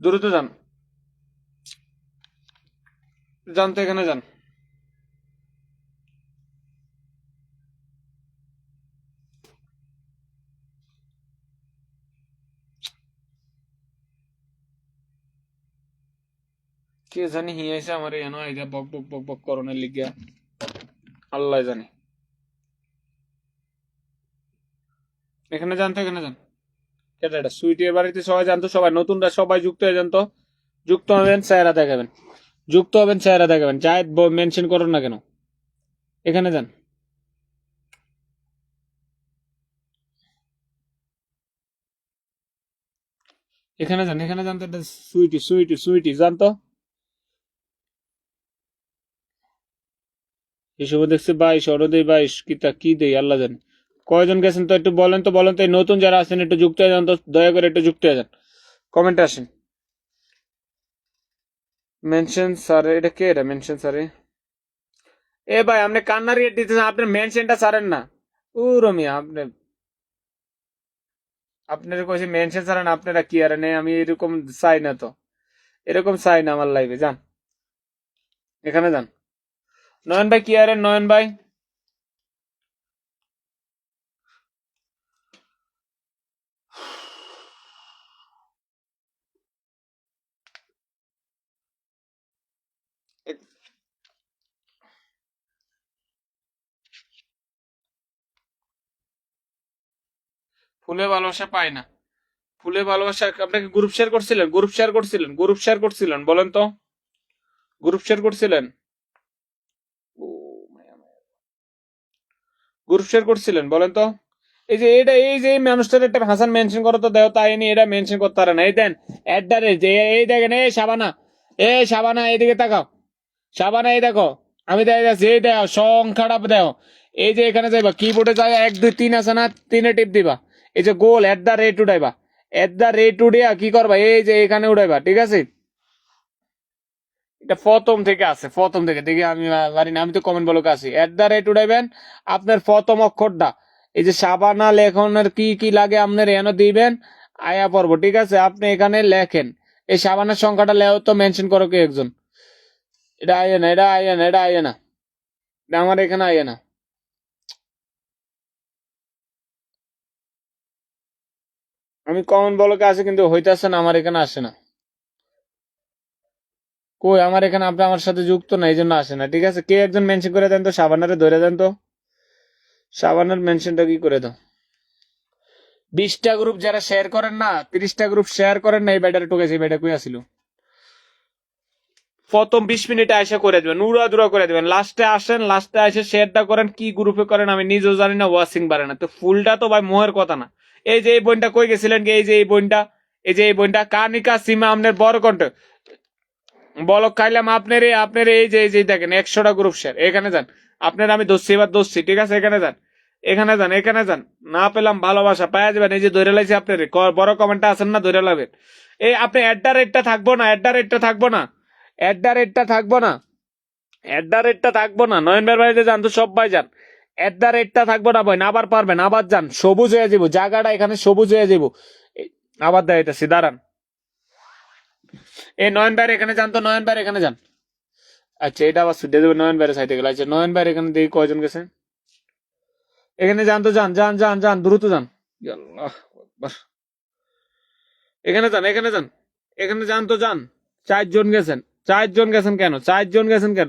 দ্রুত যান। যান তো এখানে, যান। কে জানি হিয়াইছে আমার এন আইজা বক বক বক বক করণের লিগিয়া আল্লাহ জানে। এখানে যান তো এখানে, যান। এটা এটা সুইটের বাড়িতে সবাই জানতো, সবাই নতুনরা সবাই যুক্ত হয়ে জানতো। যুক্ত হবেন চেহারা দেখাবেন। যুক্ত হবেন চেহারা দেখাবেন। চাই মেনশন করুন না কেন? এখানে যান। এখানে যান এখানে যান তো এটা সুইটি সুইটি সুইটি জানতো এসব দেখছি বাইশ অরদে বাইশ কি তা কি দেই, আল্লাহ জানে। কয়জন গেছেন তো একটু বলেন তো বলেন তো এই নতুন যারা আছেন একটু যুক্ত হয়ে যান তো, দয়া করে একটু যুক্ত হয়ে যান। কমেন্টে আসেন। মেনশন স্যার এটা কে এটা? মেনশন স্যারে এ? ভাই, আপনি কান্নার রেট দিতেছেন, আপনি মেনশনটা ছাড়েন না। ও রমিয়া, আপনি আপনার কইছে মেনশন ছাড়েন, আপনারা কি আর নেই, আমি এরকম চাই না তো। এরকম চাই না আমার লাইফে যান। এখানে যান। নয়ন ভাই, কি আরে নয়ন ভাই? ফুলে ভালোবাসা পায় না। ফুলে ভালোবাসা আপনাকে গ্রুপ শেয়ার করছিলেন? গ্রুপ শেয়ার করছিলেন? গ্রুপ শেয়ার করছিলেন? বলেন তো। গ্রুপ শেয়ার করছিলেন? গ্রুপ শেয়ার করছিলেন? বলেন তো। এই যে এটা, এই যে মানুষটার একটা হাসান মেনশন করো তো, দেও তাই নি এটা মেনশন করতে পারে না। এই দেন অ্যাডারে যে এই দেখেন, এই সাবানা এ সাবানা এইদিকে তাকাও। সাবানা এই দেখো, আমি দেখ এই দেখো সংখ্যাটা দেখো এই যে এখানে যাইবা কিবোর্ডে যাই এক, দুই, তিন আছে না? তিনে টিপ দিবা। এই যে গোল এট দ্য রেট উঠাইবা। এট দ্য রেট উঠিয়া কি করবা? এই যে এখানে উঠাইবা, ঠিক আছে? এটা প্রথম থেকে আছে, প্রথম থেকে। দেখি আমি জানি না, আমি তো কমেন্ট বলকে আছি। এট দ্য রেট উঠাইবেন, আপনার প্রথম অক্ষরটা। এই যে সাবানা লেখনের কি কি লাগে আপনার এনে দিবেন, আয়া পর্ব ঠিক আছে? আপনি এখানে লেখেন। এই সাবানের সংখ্যাটা লেও তো মেনশন করো কি একজন। এটা আইয়ে না, এটা আইয়ে না, এটা আইয়ে না। আমার এখানে আইয়ে না। আমি কমন বলকে আছে কিন্তু হইতাছে না, আমার এখানে আসে না। কই, আমার এখানে আপনি আমার সাথে যুক্ত না এই জন্য আসে না, ঠিক আছে? কে একজন মেনশন করে দেন তো, সাবানারে ধরে দেন তো। সাবানের মেনশনটা কি করে দাও? বিশটা গ্রুপ যারা শেয়ার করেন না, তিরিশটা গ্রুপ শেয়ার করেন না, এই ব্যাটারে টোকেছে এই ব্যাটা কই আসিল প্রথম বিশ মিনিটে আসে করে দেবেন উড়া দুরা করে দেবেন। লাস্টে আসেন লাস্টে এসে শেয়ারটা করেন, কি গ্রুপে করেন, আমি নিজেও জানি না ওয়াশিং পারে না। তো ফুলটা তো ভাই মোহের কথা না। এই যে এই বোনটা কই গেছিলেন এই যে এই বইনটা এই যে এই বইনটা কানিকা সীমা আপনার বড় কণ্ঠ? বলক খাইলাম আপনার এই আপনার, এই যে এই যে দেখেন, একশোটা গ্রুপ শেয়ার এখানে যান। আপনার আমি দোষী এবার দোষী ঠিক আছে? এখানে যান। এখানে যান এখানে যান। না পেলাম ভালোবাসা পাওয়া যাবেন। এই যে ধরে লাইছি আপনার। বড় কমেন্টটা আছেন না? ধরে লাগবেন এই আপনি অ্যাড্ডা রেটটা থাকব না? অ্যাড্ডা রেটটা থাকব না? অ্যাড্ডা রেটটা থাকব না? অ্যাড্ডা রেটটা থাকব না? নয়নবার বাড়িতে যান তো সবাই যান। অ্যাড্ডা রেটটা থাকব না ভাই আবার পারবেন, আবার যান, সবুজ হয়ে যাব, জায়গাটা এখানে সবুজ হয়ে যাব। আবার দেয় দাঁড়ান। এই নয়ন ভাইয়ের এখানে যান তো, নয়ন ভাইয়ের এখানে যান। আচ্ছা এটা আবার ছুটে দেবে, নয়ন ভাইয়ের সাইডে গেলে। আচ্ছা নয়ন ভাইয়ের এখানে দেখি কয়জন গেছে। এখানে যান তো, যান যান যান যান, দ্রুত যান। এখানে যান এখানে যান এখানে যান তো, যান। চারজন গেছেন চারজন গেছেন কেন? চারজন গেছেন কেন?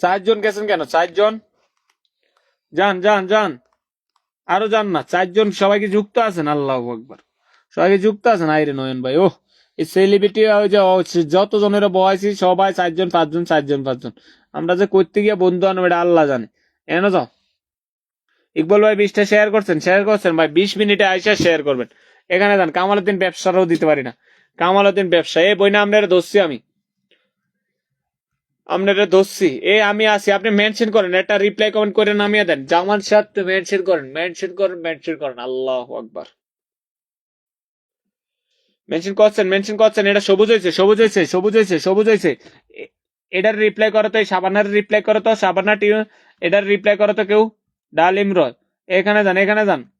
চারজন গেছেন কেন? চারজন? যান যান যান। আরও যান না, চারজন সবাইকে যুক্ত আছেন, আল্লাহ একবার সবাইকে যুক্ত আছেন? আইরে নয়ন ভাই ও এই সেলিব্রিটি ওই যে যত জনেরা বয়সী সবাই চারজন, পাঁচজন চারজন, পাঁচজন। আমরা যে করতে গিয়ে বন্ধু আনব, এটা আল্লাহ জানে। এন যাও। ইকবল ভাই বিশটা শেয়ার করছেন শেয়ার করছেন ভাই, বিশ মিনিটে আইসা শেয়ার করবেন। এখানে যান কামালউদ্দিন ব্যবসারও দিতে পারি না। কামালউদ্দিন ব্যবসা, এই বই না আপনারা ধরছি আমি। আপনারা ধরছি। এ, আমি আছি। আপনি মেনশন করেন, একটা রিপ্লাই কমেন্ট করে নামিয়ে দেন। জামান সাথে মেনশন করেন মেনশন করেন মেনশন করেন। আল্লাহ আকবার। মেনশন করছেন মেনশন করছেন। এটা সবুজ হয়েছে সবুজ হয়েছে সবুজ হয়েছে সবুজ হয়েছে। এ- এটার রিপ্লাই করো তো সাবানার রিপ্লাই করো তো, সাবানা টি এটার রিপ্লাই করো তো কেউ? ডাল ইমরয় এখানে যান এখানে যান।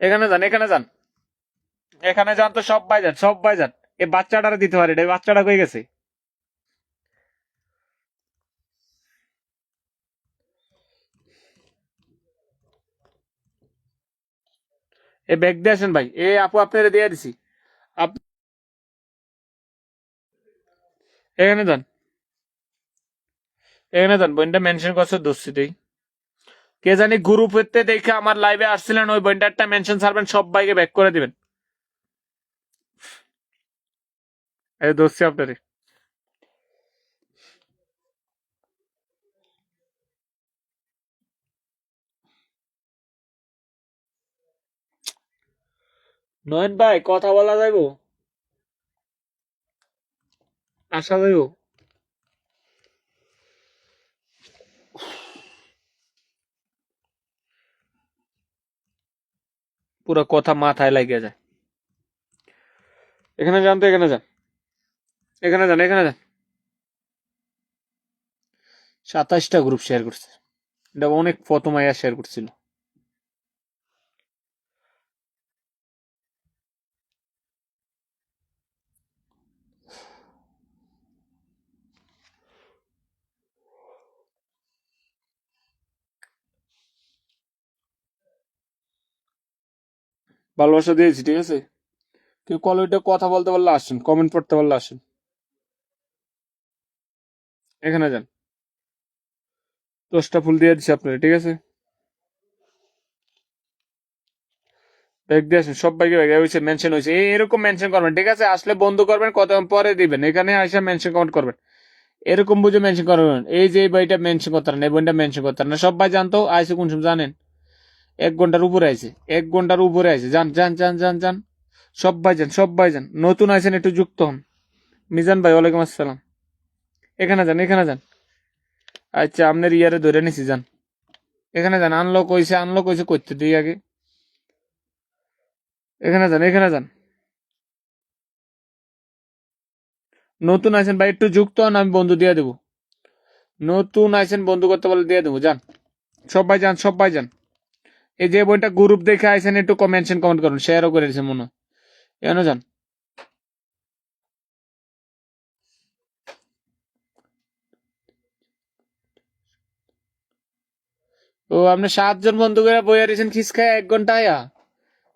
এখানে যান এখানে যান। এখানে যান তো সব ভাই যান সব ভাই যান। এই বাচ্চাটারে দিতে পারে এই বাচ্চাটা কই গেছে? এ ব্যাগ দিয়ে আসেন ভাই। এ আপু আপনারা দিয়ে দিছি। এখানে যান। এখানে যান, বইনটা মেনশন করছে দোষিতেই কে জানি গ্রুপ হতে দেখে আমার লাইভে আসছিলেন, ওই বইনটারটা মেনশন ছাড়বেন সব ভাইকে ব্যাক করে দিবেন। এই দোষী আপনারে নয়ন ভাই, কথা বলা যাইব? আসা যাইব? পুরো কথা মাথায় লাগিয়ে যায়। এখানে যান তো, এখানে যান। এখানে যান এখানে যান। সাতাশটা গ্রুপ শেয়ার করছে। এটা অনেক ফতমাইয়া শেয়ার করছিল। ভালোবাসা দিয়েছি, ঠিক আছে? কেউ কল ওইটা কথা বলতে পারলে আসেন কমেন্ট পড়তে পারলে আসেন। এখানে যান। দশটা ফুল দিয়ে দিচ্ছি আপনারা, ঠিক আছে? ব্যাগ দিয়ে আসেন, সব বাইকে ব্যাগ হয়েছে মেনশন হয়েছে এরকম মেনশন করবেন, ঠিক আছে? আসলে বন্ধ করবেন কত পরে দিবেন। এখানে আসে মেনশন কমেন্ট করবেন। এরকম বুঝে মেনশন করবেন। এই যে বইটা মেনশন করতে না, এই বইটা মেনশন করতে না। সব ভাই জানতো, আইসে কোন সময় জানেন? এক ঘণ্টার উপরে আইছে, এক ঘণ্টার উপরে আইছে। যান যান যান যান যান। সব ভাই যান সব ভাই যান নতুন আইছেন, একটু যুক্ত হন। মিজান ভাই, ওয়ালাইকুম আসসালাম। এখানে যান এখানে যান। আচ্ছা আপনার ইয়ারে ধরে নিছি, যান। এখানে যান আনলক হয়েছে আনলক হয়েছে করতে দিই আগে। এখানে যান এখানে যান। নতুন আছেন ভাই, একটু যুক্ত হন, আমি বন্ধু দিয়ে দেবো। নতুন আছেন বন্ধু করতে বলে দিয়ে দেবো, যান। সবাই যান সব সবাই যান এই যে বইটা গ্রুপ দেখে আইছেন, একটু কমেন্টশন কমেন্ট করুন শেয়ারও করে দিয়েছেন মনে। এখানে যান ও, আপনি সাতজন বন্ধু করে বইয়া দিয়েছেন খিস খায় এক ঘণ্টা আয়া।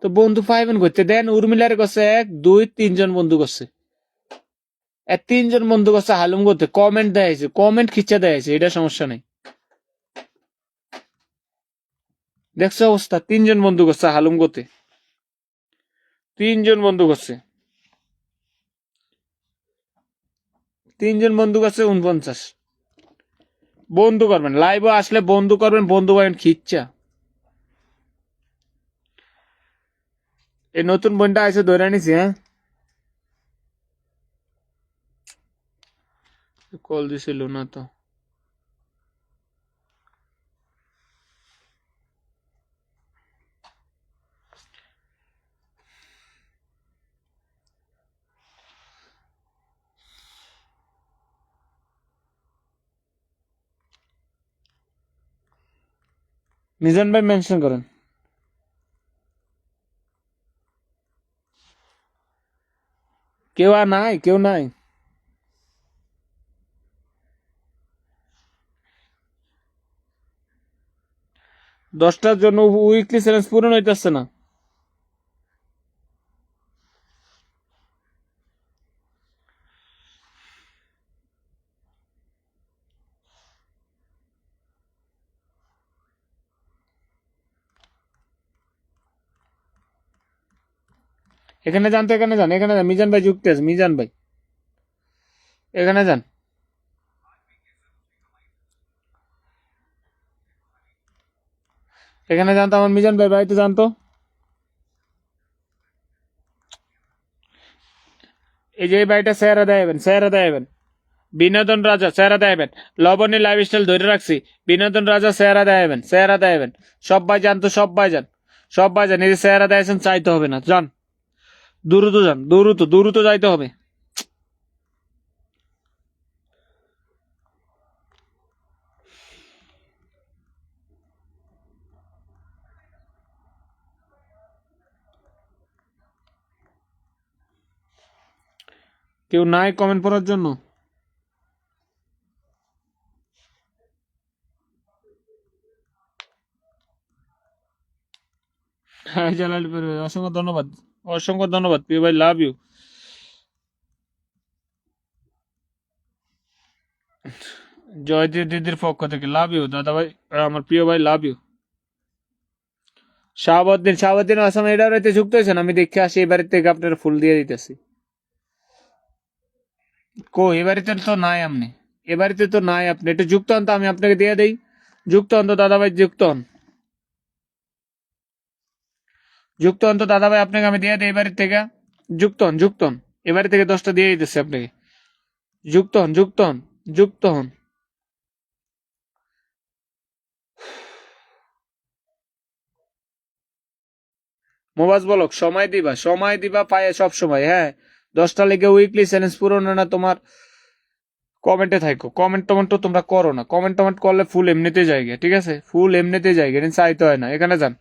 তো বন্ধু পাইবেন করতে দেন উর্মিলার করছে এক, দুই, তিনজন বন্ধু করছে। তিনজন বন্ধু করছে, হালুম করতে। কমেন্ট দেয়াছে কমেন্ট খিচা দেয়াছে এটা সমস্যা নেই। দেখছ অবস্থা? তিনজন বন্ধু করছে হালুম করতে তিনজন বন্ধু করছে তিনজন বন্ধু করছে উনপঞ্চাশ বন্ধু করবেন, লাইভে আসলে বন্ধু করবেন, বন্ধু পাবেন খিচ্ছা এই নতুন বইটা আছে ধরে নিছি হ্যাঁ? কল দিছিল না তো। মিজান ভাই মেনশন করেন। কেউ আর নাই, কেউ নাই। দশটার জন্য উইকলি চ্যালেঞ্জ পূরণ হইতেছে না। এখানে যান তো, এখানে যান এখানে যান। মিজান ভাই যুক্ত আছে, মিজান ভাই। এখানে যান। এখানে যান তো, আমার মিজান ভাই বাড়িতে যান তো। এই যে এই বাড়িটা স্যারা দেবেন স্যারা দেবেন বিনোদন রাজা, স্যারা দেবেন লবণী লাইফ স্টাইল ধরে রাখছি। বিনোদন রাজা, স্যারা দেবেন স্যারা দেবেন সব ভাই যান তো, সব ভাই যান। সব ভাই যান, এই যে স্যারা দিয়েছেন চাইতে হবে না, যান। দ্রুত যান দ্রুত দ্রুত যাইতে হবে। কেউ নাই কমেন্ট পড়ার জন্য? হ্যাঁ, জালাল অসংখ্য ধন্যবাদ। অসংখ্য ধন্যবাদ, প্রিয় ভাই লাভ ইউ জয়দীপ দিদির পক্ষ থেকে লাভ ইউ দাদা ভাই আমার প্রিয় ভাই লাভ ইউ শাহাবুদ্দিন শাহাবুদ্দিন আসাম এটা রাইতে যুক্ত হয়েছেন, আমি দেখে আসি এবারের থেকে আপনার ফুল দিয়ে দিতেছি। কো এবারিতে তো নাই আপনি এবারিতে তো নাই আপনি, একটু যুক্ত হন তো, আমি আপনাকে দিয়ে দেই। যুক্ত হন তো, দাদা ভাই, যুক্ত হন। যুক্ত হন তো দাদা ভাই আপনাকে আমি দিয়ে দিই এবারের থেকে। যুক্ত হন যুক্ত হন। এবারে থেকে দশটা দিয়ে দিতেছি আপনাকে। যুক্ত হন যুক্ত হন যুক্ত হন। মোবাজ বলক, সময় দিবা সময় দিবা পায়ে সব সময় হ্যাঁ। দশটা লেগে উইকলি চ্যালেঞ্জ পূরণ না, তোমার কমেন্টে থাকো কমেন্ট টমেন্ট তো তোমরা করো না। কমেন্ট টমেন্ট করলে ফুল এমনিতে জায়গা, ঠিক আছে? ফুল এমনিতে জায়গা চাইতে হয় না। এখানে যান।